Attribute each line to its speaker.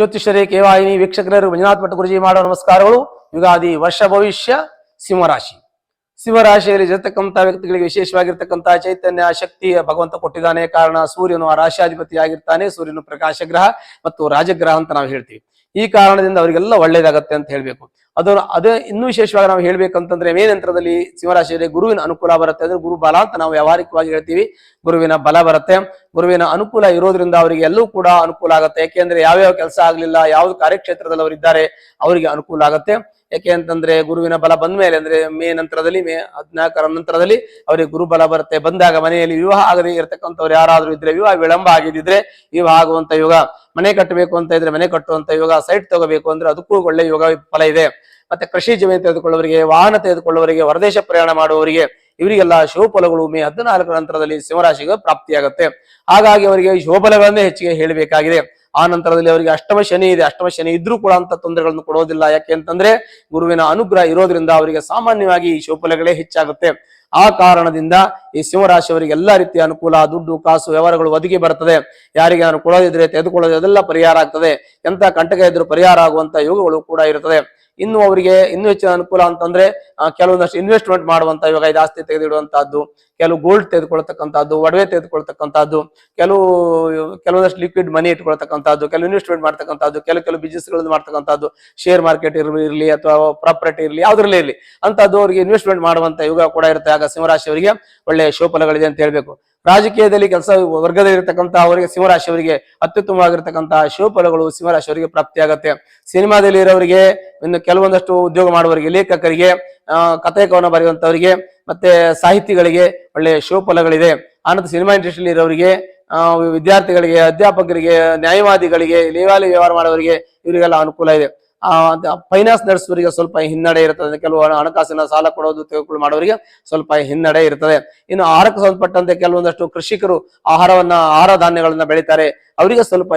Speaker 1: ಜ್ಯೋತಿಷರೇ ಕೇವಾಯಿನಿ ವೀಕ್ಷಕರು ಮಂಜುನಾಥ್ ಭಟ್ ಗುರುಜಿ ಮಾಡೋ ನಮಸ್ಕಾರಗಳು. ಯುಗಾದಿ ವರ್ಷ ಭವಿಷ್ಯ, ಸಿಂಹರಾಶಿ. ಸಿಂಹರಾಶಿಯಲ್ಲಿ ಇರತಕ್ಕಂಥ ವ್ಯಕ್ತಿಗಳಿಗೆ ವಿಶೇಷವಾಗಿರ್ತಕ್ಕಂಥ ಚೈತನ್ಯ, ಶಕ್ತಿಯ ಭಗವಂತ ಕೊಟ್ಟಿದ್ದಾನೆ. ಕಾರಣ ಸೂರ್ಯನು ಆ ರಾಶಿಯಾಧಿಪತಿ ಆಗಿರ್ತಾನೆ ಸೂರ್ಯನು ಪ್ರಕಾಶ ಗ್ರಹ ಮತ್ತು ರಾಜಗ್ರಹ ಅಂತ ನಾವು ಹೇಳ್ತೀವಿ. ಈ ಕಾರಣದಿಂದ ಅವರಿಗೆಲ್ಲ ಒಳ್ಳೇದಾಗತ್ತೆ ಅಂತ ಹೇಳ್ಬೇಕು. ಅದು ಅದೇ ಇನ್ನೂ ವಿಶೇಷವಾಗಿ ನಾವು ಹೇಳ್ಬೇಕಂತಂದ್ರೆ ಮೇ ನಂತರದಲ್ಲಿ ಸಿಂಹರಾಶಿಯಲ್ಲಿ ಗುರುವಿನ ಅನುಕೂಲ ಬರುತ್ತೆ ಅಂದ್ರೆ ಗುರು ಬಲ ಅಂತ ನಾವು ವ್ಯಾವಹಾರಿಕವಾಗಿ ಹೇಳ್ತೀವಿ. ಗುರುವಿನ ಬಲ ಬರುತ್ತೆ. ಗುರುವಿನ ಅನುಕೂಲ ಇರೋದ್ರಿಂದ ಅವರಿಗೆ ಎಲ್ಲೂ ಕೂಡ ಅನುಕೂಲ ಆಗುತ್ತೆ. ಯಾಕೆಂದ್ರೆ ಯಾವ್ಯಾವ ಕೆಲಸ ಆಗ್ಲಿಲ್ಲ, ಯಾವ್ದು ಕಾರ್ಯಕ್ಷೇತ್ರದಲ್ಲಿ ಅವರಿದ್ದಾರೆ ಅವರಿಗೆ ಅನುಕೂಲ ಆಗುತ್ತೆ. ಯಾಕೆ ಅಂತಂದ್ರೆ ಗುರುವಿನ ಬಲ ಬಂದ ಮೇಲೆ ಅಂದ್ರೆ ಮೇ ನಂತರದಲ್ಲಿ, ಮೇ ಹದಿನಾಲ್ಕರ ನಂತರದಲ್ಲಿ ಅವರಿಗೆ ಗುರು ಬಲ ಬರುತ್ತೆ. ಬಂದಾಗ ಮನೆಯಲ್ಲಿ ವಿವಾಹ ಆಗದೆ ಇರತಕ್ಕಂಥವ್ರು ಯಾರಾದ್ರೂ ಇದ್ರೆ, ವಿವಾಹ ವಿಳಂಬ ಆಗಿದ್ರೆ ವಿವಾಹ ಆಗುವಂತ ಯೋಗ. ಮನೆ ಕಟ್ಟಬೇಕು ಅಂತ ಇದ್ರೆ ಮನೆ ಕಟ್ಟುವಂತ ಯೋಗ. ಸೈಟ್ ತಗೋಬೇಕು ಅಂದ್ರೆ ಅದಕ್ಕೂ ಒಳ್ಳೆ ಯೋಗ ಫಲ ಇದೆ. ಮತ್ತೆ ಕೃಷಿ ಜಮೀನು ತೆಗೆದುಕೊಳ್ಳುವವರಿಗೆ, ವಾಹನ ತೆಗೆದುಕೊಳ್ಳುವವರಿಗೆ, ಹೊರದೇಶ ಪ್ರಯಾಣ ಮಾಡುವವರಿಗೆ ಇವರಿಗೆಲ್ಲ ಶಿವಫಲಗಳು ಮೇ ಹದಿನಾಲ್ಕರ ನಂತರದಲ್ಲಿ ಸಿಂಹರಾಶಿಗೆ ಪ್ರಾಪ್ತಿಯಾಗುತ್ತೆ. ಹಾಗಾಗಿ ಅವರಿಗೆ ಶಿವಫಲಗಳನ್ನೇ ಹೆಚ್ಚಿಗೆ ಹೇಳಬೇಕಾಗಿದೆ. ಆ ನಂತರದಲ್ಲಿ ಅವರಿಗೆ ಅಷ್ಟಮ ಶನಿ ಇದೆ. ಅಷ್ಟಮ ಶನಿ ಇದ್ರೂ ಕೂಡ ಅಂತ ತೊಂದರೆಗಳನ್ನು ಕೊಡೋದಿಲ್ಲ ಯಾಕೆ ಅಂತಂದ್ರೆ ಗುರುವಿನ ಅನುಗ್ರಹ ಇರೋದ್ರಿಂದ ಅವರಿಗೆ ಸಾಮಾನ್ಯವಾಗಿ ಈ ಶಿವಫಲಗಳೇ ಹೆಚ್ಚಾಗುತ್ತೆ. ಆ ಕಾರಣದಿಂದ ಈ ಸಿಂಹರಾಶಿಯವರಿಗೆ ಎಲ್ಲಾ ರೀತಿಯ ಅನುಕೂಲ, ದುಡ್ಡು, ಕಾಸು, ವ್ಯವಹಾರಗಳು ಒದಗಿ ಬರ್ತದೆ ಯಾರಿಗೆ ನಾನು ಕೊಡೋದಿದ್ರೆ ತೆಗೆದುಕೊಳ್ಳೋದು ಅದೆಲ್ಲ ಪರಿಹಾರ ಆಗ್ತದೆ. ಎಂತ ಕಂಟಕ ಇದ್ರೂ ಪರಿಹಾರ ಆಗುವಂತ ಯೋಗಗಳು ಕೂಡ ಇರ್ತದೆ ಇನ್ನು ಅವರಿಗೆ ಇನ್ನೂ ಹೆಚ್ಚಿನ ಅನುಕೂಲ ಅಂತಂದ್ರೆ ಕೆಲವೊಂದಷ್ಟು ಇನ್ವೆಸ್ಟ್ಮೆಂಟ್ ಮಾಡುವಂತ ಇವಾಗ ಇದು ಆಸ್ತಿ ತೆಗೆದಿಡುವಂತಹದ್ದು, ಕೆಲವು ಗೋಲ್ಡ್ ತೆಗೆದುಕೊಳ್ತಕ್ಕಂಥದ್ದು ಒಡವೆ ತೆಗೆದುಕೊಳ್ತಕ್ಕಂಥದ್ದು ಕೆಲವು, ಕೆಲವೊಂದಷ್ಟು ಲಿಕ್ವಿಡ್ ಮನಿ ಇಟ್ಕೊಳ್ತಕ್ಕಂಥದ್ದು ಕೆಲವು ಇನ್ವೆಸ್ಟ್ಮೆಂಟ್ ಮಾಡ್ತಕ್ಕಂಥದ್ದು ಕೆಲವು ಕೆಲವು ಬಿಸ್ನೆಸ್ಗಳನ್ನು ಮಾಡ್ತಕ್ಕಂಥದ್ದು ಶೇರ್ ಮಾರ್ಕೆಟ್ ಇರಲಿ ಅಥವಾ ಪ್ರಾಪರ್ಟಿ ಇರಲಿ, ಯಾವ್ದ್ರಲ್ಲೇ ಇರಲಿ ಅಂತದ್ದು ಅವರಿಗೆ ಇನ್ವೆಸ್ಟ್ಮೆಂಟ್ ಮಾಡುವಂತ ಯುಗ ಕೂಡ ಇರುತ್ತೆ. ಆಗ ಸಿಂಹರಾಶಿಯವರಿಗೆ ಒಳ್ಳೆ ಶೋಫಲಗಳಿದೆ ಅಂತ ಹೇಳ್ಬೇಕು. ರಾಜಕೀಯದಲ್ಲಿ ಕೆಲಸ ವರ್ಗದಲ್ಲಿ ಇರತಕ್ಕಂತ ಅವರಿಗೆ ಸಿಂಹರಾಶಿಯವರಿಗೆ ಅತ್ಯುತ್ತಮವಾಗಿರ್ತಕ್ಕಂತಹ ಶಿವಫಲಗಳು ಸಿಂಹರಾಶಿಯವರಿಗೆ ಪ್ರಾಪ್ತಿಯಾಗತ್ತೆ. ಸಿನಿಮಾದಲ್ಲಿ ಇರೋರಿಗೆ ಇನ್ನು ಕೆಲವೊಂದಷ್ಟು ಉದ್ಯೋಗ ಮಾಡುವವರಿಗೆ, ಲೇಖಕರಿಗೆ ಕಥೆ ಕವನ ಬರೆಯುವಂತವರಿಗೆ, ಮತ್ತೆ ಸಾಹಿತಿಗಳಿಗೆ ಒಳ್ಳೆ ಶೋಫಲಗಳಿದೆ ಆನಂತರ ಸಿನಿಮಾ ಇಂಡಸ್ಟ್ರಿಯಲ್ಲಿ ಇರೋರಿಗೆ ವಿದ್ಯಾರ್ಥಿಗಳಿಗೆ, ಅಧ್ಯಾಪಕರಿಗೆ, ನ್ಯಾಯವಾದಿಗಳಿಗೆ, ಲೇವಾಲಿ ವ್ಯವಹಾರ ಮಾಡೋರಿಗೆ ಇವರಿಗೆಲ್ಲ ಅನುಕೂಲ ಇದೆ. ಫೈನಾನ್ಸ್ ನಡೆಸುವವರಿಗೆ ಸ್ವಲ್ಪ ಹಿನ್ನಡೆ ಇರ್ತದೆ. ಕೆಲವು ಹಣ- ಹಣಕಾಸಿನ ಸಾಲ ಕೊಡೋದು ತೆಗೆದುಕೊಳ್ಳಿ ಮಾಡೋರಿಗೆ ಸ್ವಲ್ಪ ಹಿನ್ನಡೆ ಇರ್ತದೆ. ಇನ್ನು ಆಹಾರಕ್ಕೆ ಸಂಬಂಧಪಟ್ಟಂತೆ ಕೆಲವೊಂದಷ್ಟು ಕೃಷಿಕರು ಆಹಾರವನ್ನ ಆಹಾರ ಧಾನ್ಯಗಳನ್ನ ಬೆಳೀತಾರೆ. ಅವರಿಗೆ ಸ್ವಲ್ಪ